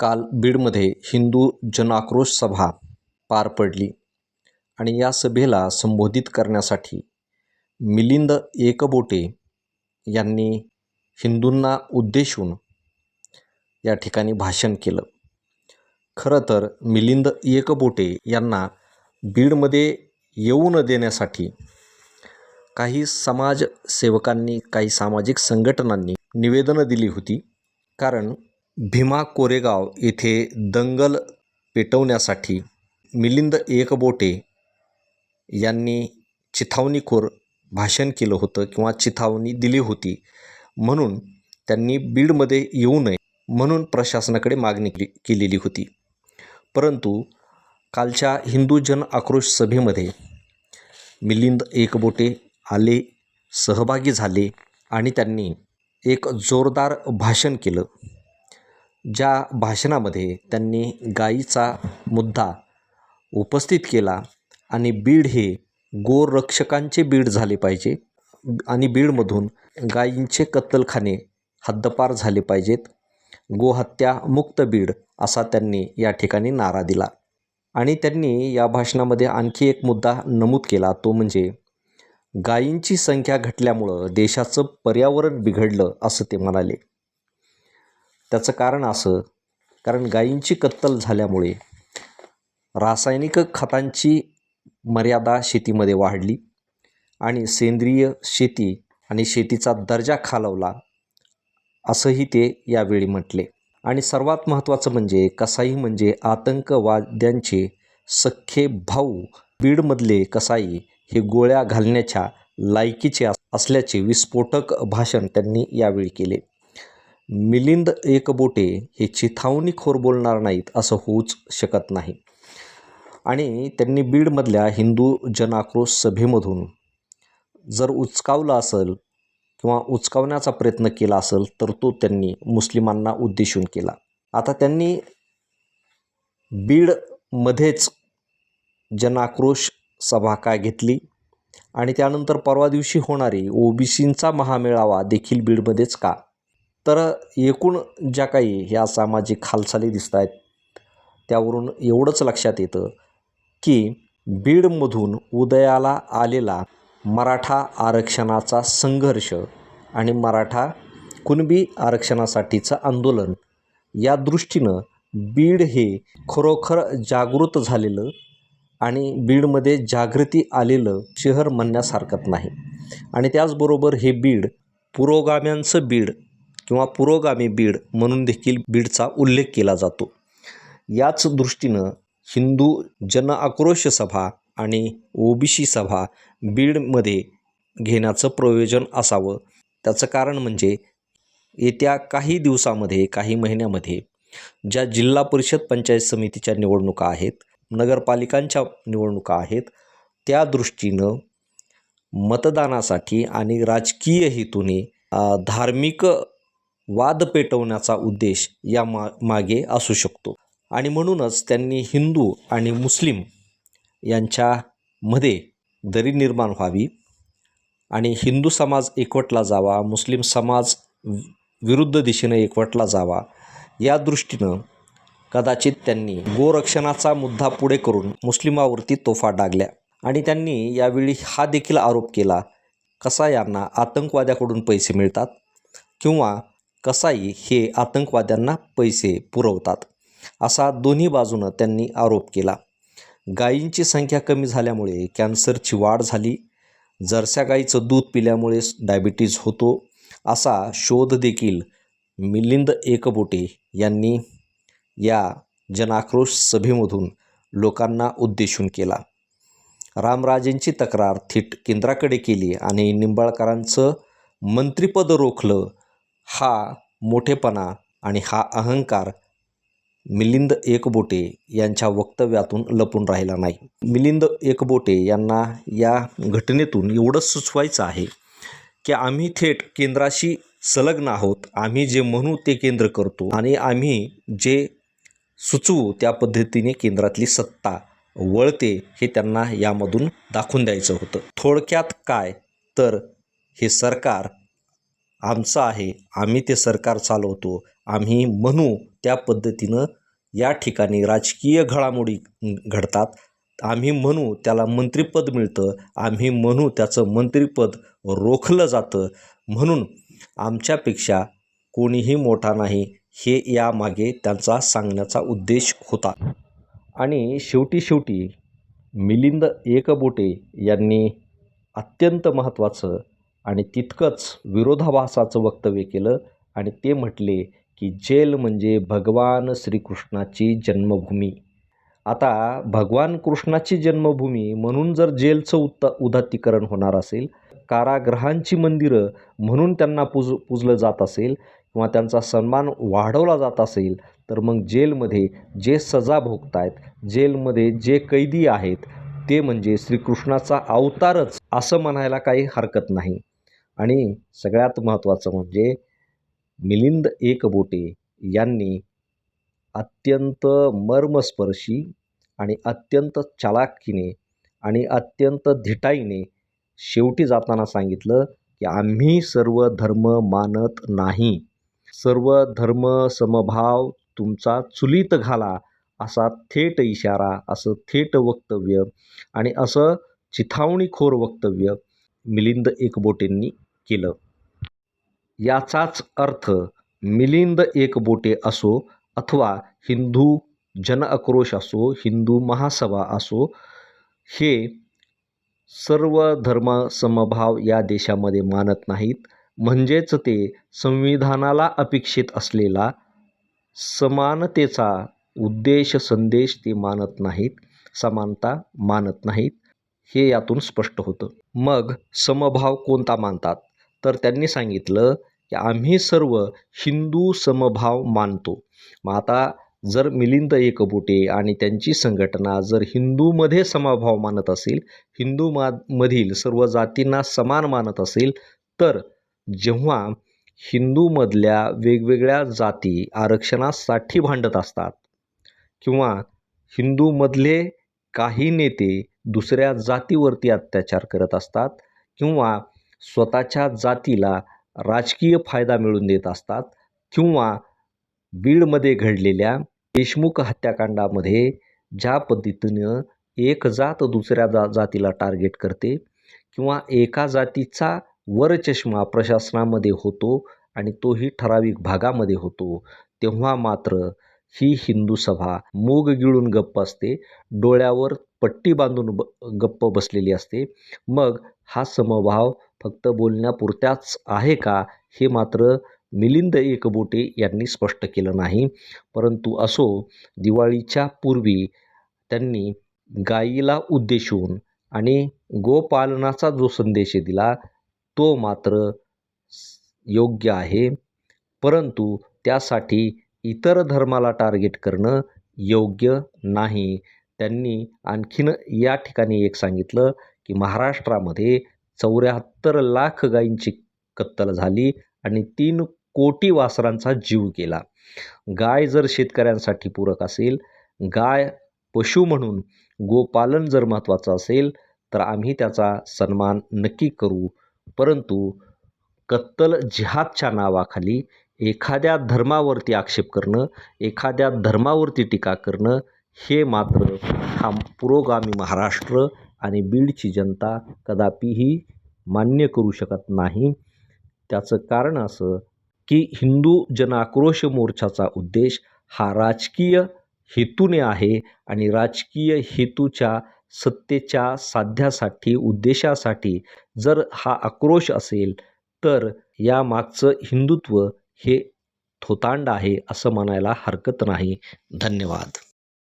काल बीडमध्ये हिंदू जनआक्रोश सभा पार पडली आणि या सभेला संबोधित करण्यासाठी मिलिंद एकबोटे यांनी हिंदूंना उद्देशून या ठिकाणी भाषण केलं. खरं तर मिलिंद एकबोटे यांना बीडमध्ये येऊ न देण्यासाठी काही समाजसेवकांनी काही सामाजिक संघटनांनी निवेदनं दिली होती. कारण भीमा कोरेगाव येथे दंगल पेटवण्यासाठी मिलिंद एकबोटे यांनी चिथावणीखोर भाषण केलं होतं किंवा चिथावणी दिली होती. म्हणून त्यांनी बीडमध्ये येऊ नये म्हणून प्रशासनाकडे मागणी केली केलेली होती. परंतु कालच्या हिंदू जन आक्रोश सभेमध्ये मिलिंद एकबोटे आले सहभागी झाले आणि त्यांनी एक जोरदार भाषण केलं. ज्या भाषणामध्ये त्यांनी गायीचा मुद्दा उपस्थित केला आणि बीड हे गोरक्षकांचे बीड झाले पाहिजे आणि बीडमधून गायींचे कत्तलखाने हद्दपार झाले पाहिजेत. गोहत्या मुक्त बीड असा त्यांनी या ठिकाणी नारा दिला. आणि त्यांनी या भाषणामध्ये आणखी एक मुद्दा नमूद केला तो म्हणजे गायींची संख्या घटल्यामुळं देशाचं पर्यावरण बिघडलं असं ते म्हणाले. त्याचं कारण असं कारण गायींची कत्तल झाल्यामुळे रासायनिक खतांची मर्यादा शेतीमध्ये वाढली आणि सेंद्रिय शेती आणि शेतीचा दर्जा खालवला असंही ते यावेळी म्हटले. आणि सर्वात महत्त्वाचं म्हणजे कसाई म्हणजे आतंकवाद्यांचे सख्खे भाऊ बीडमधले कसाई हे गोळ्या घालण्याच्या लायकीचे असल्याचे विस्फोटक भाषण त्यांनी यावेळी केले. मिलिंद एकबोटे हे चिथावणीखोर बोलणार नाहीत असं होऊच शकत नाही. आणि त्यांनी बीडमधल्या हिंदू जनआक्रोश सभेमधून जर उचकावलं असेल किंवा उचकावण्याचा प्रयत्न केला असेल तर तो त्यांनी मुस्लिमांना उद्देशून केला. आता त्यांनी बीडमध्येच जनआक्रोश सभा काय घेतली? आणि त्यानंतर परवा दिवशी होणारी ओबीसींचा महामेळावा देखील बीडमध्येच का? तर एकूण ज्या काही ह्या सामाजिक हालचाली दिसत आहेत त्यावरून एवढंच लक्षात येतं की बीडमधून उदयाला आलेला मराठा आरक्षणाचा संघर्ष आणि मराठा कुणबी आरक्षणासाठीचं आंदोलन या दृष्टीनं बीड हे खरोखर जागृत झालेलं आणि बीडमध्ये जागृती आलेलं शहर म्हणण्यासारखंच नाही. आणि त्याचबरोबर हे बीड पुरोगाम्यांचं बीड किंवा पुरोगामी बीड म्हणून देखील बीडचा उल्लेख केला जातो. याच दृष्टीनं हिंदू जन आक्रोश सभा आणि ओबीसी सभा बीडमध्ये घेण्याचं प्रयोजन असावं. त्याचं कारण म्हणजे येत्या काही दिवसामध्ये काही महिन्यामध्ये ज्या जिल्हा परिषद पंचायत समितीच्या निवडणुका आहेत नगरपालिकांच्या निवडणुका आहेत त्या दृष्टीनं मतदानासाठी आणि राजकीय हेतूने धार्मिक वाद पेटवण्याचा उद्देश या मा मागे असू शकतो. आणि म्हणूनच त्यांनी हिंदू आणि मुस्लिम यांच्यामध्ये दरी निर्माण व्हावी आणि हिंदू समाज एकवटला जावा मुस्लिम समाज विरुद्ध दिशेनं एकवटला जावा या दृष्टीनं कदाचित त्यांनी गोरक्षणाचा मुद्दा पुढे करून मुस्लिमावरती तोफा डागल्या. आणि त्यांनी यावेळी हा देखील आरोप केला कसा यांना आतंकवाद्याकडून पैसे मिळतात किंवा कसाई हे आतंकवाद्यांना पैसे पुरवतात असा दोन्ही बाजूनं त्यांनी आरोप केला. गायींची संख्या कमी झाल्यामुळे कॅन्सरची वाढ झाली. जरस्या गाईचं दूध पिल्यामुळे डायबिटीज होतो असा शोध देखील मिलिंद एकबोटे यांनी या जनाक्रोश सभेमधून लोकांना उद्देशून केला. रामराजेंची तक्रार थेट केंद्राकडे केली आणि निंबाळकरांचं मंत्रिपद रोखलं हा मोठेपणा आणि हा अहंकार मिलिंद एकबोटे यांच्या वक्तव्यातून लपून राहिला नाही. मिलिंद एकबोटे यांना या घटनेतून एवढंच सुचवायचं आहे की आम्ही थेट केंद्राशी संलग्न आहोत. आम्ही जे म्हणू ते केंद्र करतो आणि आम्ही जे सुचवू त्या पद्धतीने केंद्रातली सत्ता वळते हे त्यांना यामधून दाखवून द्यायचं होतं. थोडक्यात काय? तर हे सरकार आमचं आहे. आम्ही ते सरकार चालवतो. आम्ही म्हणू त्या पद्धतीनं या ठिकाणी राजकीय घडामोडी घडतात. आम्ही म्हणू त्याला मंत्रिपद मिळतं. आम्ही म्हणू त्याचं मंत्रिपद रोखलं जातं. म्हणून आमच्यापेक्षा कोणीही मोठा नाही हे यामागे त्यांचा सांगण्याचा उद्देश होता. आणि शेवटी शेवटी मिलिंद एकबोटे यांनी अत्यंत महत्त्वाचं आणि तितकंच विरोधाभासाचं वक्तव्य केलं आणि ते म्हटले की जेल म्हणजे भगवान श्रीकृष्णाची जन्मभूमी. आता भगवान कृष्णाची जन्मभूमी म्हणून जर जेलचं उत्त उदात्तीकरण होणार असेल कारागृहांची मंदिरं म्हणून त्यांना पूज पूजलं जात असेल किंवा त्यांचा सन्मान वाढवला जात असेल तर मग जेलमध्ये जे सजा भोगत आहेत जेलमध्ये जे कैदी आहेत ते म्हणजे श्रीकृष्णाचा अवतारच असं म्हणायला काही हरकत नाही. आणि सगळ्यात महत्त्वाचं म्हणजे मिलिंद एकबोटे यांनी अत्यंत मर्मस्पर्शी आणि अत्यंत चालाखीने आणि अत्यंत धिटाईने शेवटी जाताना सांगितलं की आम्ही सर्व धर्म मानत नाही. सर्व धर्म समभाव तुमचा चुलीत घाला असा थेट इशारा असं थेट वक्तव्य आणि असं चिथावणीखोर वक्तव्य मिलिंद एकबोटेंनी केलं. याचाच अर्थ मिलिंद एकबोटे असो अथवा हिंदू जनआक्रोश असो हिंदू महासभा असो हे सर्व धर्म समभाव या देशामध्ये मानत नाहीत. म्हणजेच ते संविधानाला अपेक्षित असलेला समानतेचा उद्देश संदेश ते मानत नाहीत समानता मानत नाहीत हे यातून स्पष्ट होतं. मग समभाव कोणता मानतात? तर त्यांनी सांगितलं की आम्ही सर्व हिंदू समभाव मानतो. मग आता जर मिलिंद एकबोटे आणि त्यांची संघटना जर हिंदूमध्ये समभाव मानत असेल हिंदू मा मधील सर्व जातींना समान मानत असेल तर जेव्हा हिंदूमधल्या वेगवेगळ्या जाती आरक्षणासाठी भांडत असतात किंवा हिंदूमधले काही नेते दुसऱ्या जातीवरती अत्याचार करत असतात किंवा स्वतःच्या जातीला राजकीय फायदा मिळवून देत असतात किंवा बीडमध्ये घडलेल्या देशमुख हत्याकांडामध्ये ज्या पद्धतीनं एक जात दुसऱ्या जा जातीला टार्गेट करते किंवा एका जातीचा वरचष्मा प्रशासनामध्ये होतो आणि तोही ठराविक भागामध्ये होतो तेव्हा मात्र ही हिंदू सभा मूग गिळून गप्प असते डोळ्यावर पट्टी बांधून ब गप्प बसलेली असते. मग हा समभाव फक्त बोलण्यापुरत्याच आहे का हे मात्र मिलिंद एकबोटे यांनी स्पष्ट केलं नाही. परंतु असो दिवाळीच्या पूर्वी त्यांनी गायीला उद्देशून आणि गोपालनाचा जो संदेश दिला तो मात्र योग्य आहे. परंतु त्यासाठी इतर धर्माला टार्गेट करणं योग्य नाही. त्यांनी आणखीन या ठिकाणी एक सांगितलं की महाराष्ट्रामध्ये चौऱ्याहत्तर लाख गायींची कत्तल झाली आणि तीन कोटी वासरांचा जीव गेला. गाय जर शेतकऱ्यांसाठी पूरक असेल गाय पशु म्हणून गोपालन जर महत्त्वाचं असेल तर आम्ही त्याचा सन्मान नक्की करू. परंतु कत्तल जिहादच्या नावाखाली एखाद्या धर्मावरती आक्षेप करणं एखाद्या धर्मावरती टीका करणं हे मात्र हा पुरोगामी महाराष्ट्र आणि बीडची जनता कदापिही मान्य करू शकत नाही. त्याचं कारण असं की हिंदू जनाक्रोश मोर्चाचा उद्देश हा राजकीय हेतूने आहे आणि राजकीय हेतूच्या सत्तेच्या साध्यासाठी उद्देशासाठी जर हा आक्रोश असेल तर या मागचं हिंदुत्व हे थोतांड आहे असं म्हणायला हरकत नाही. धन्यवाद.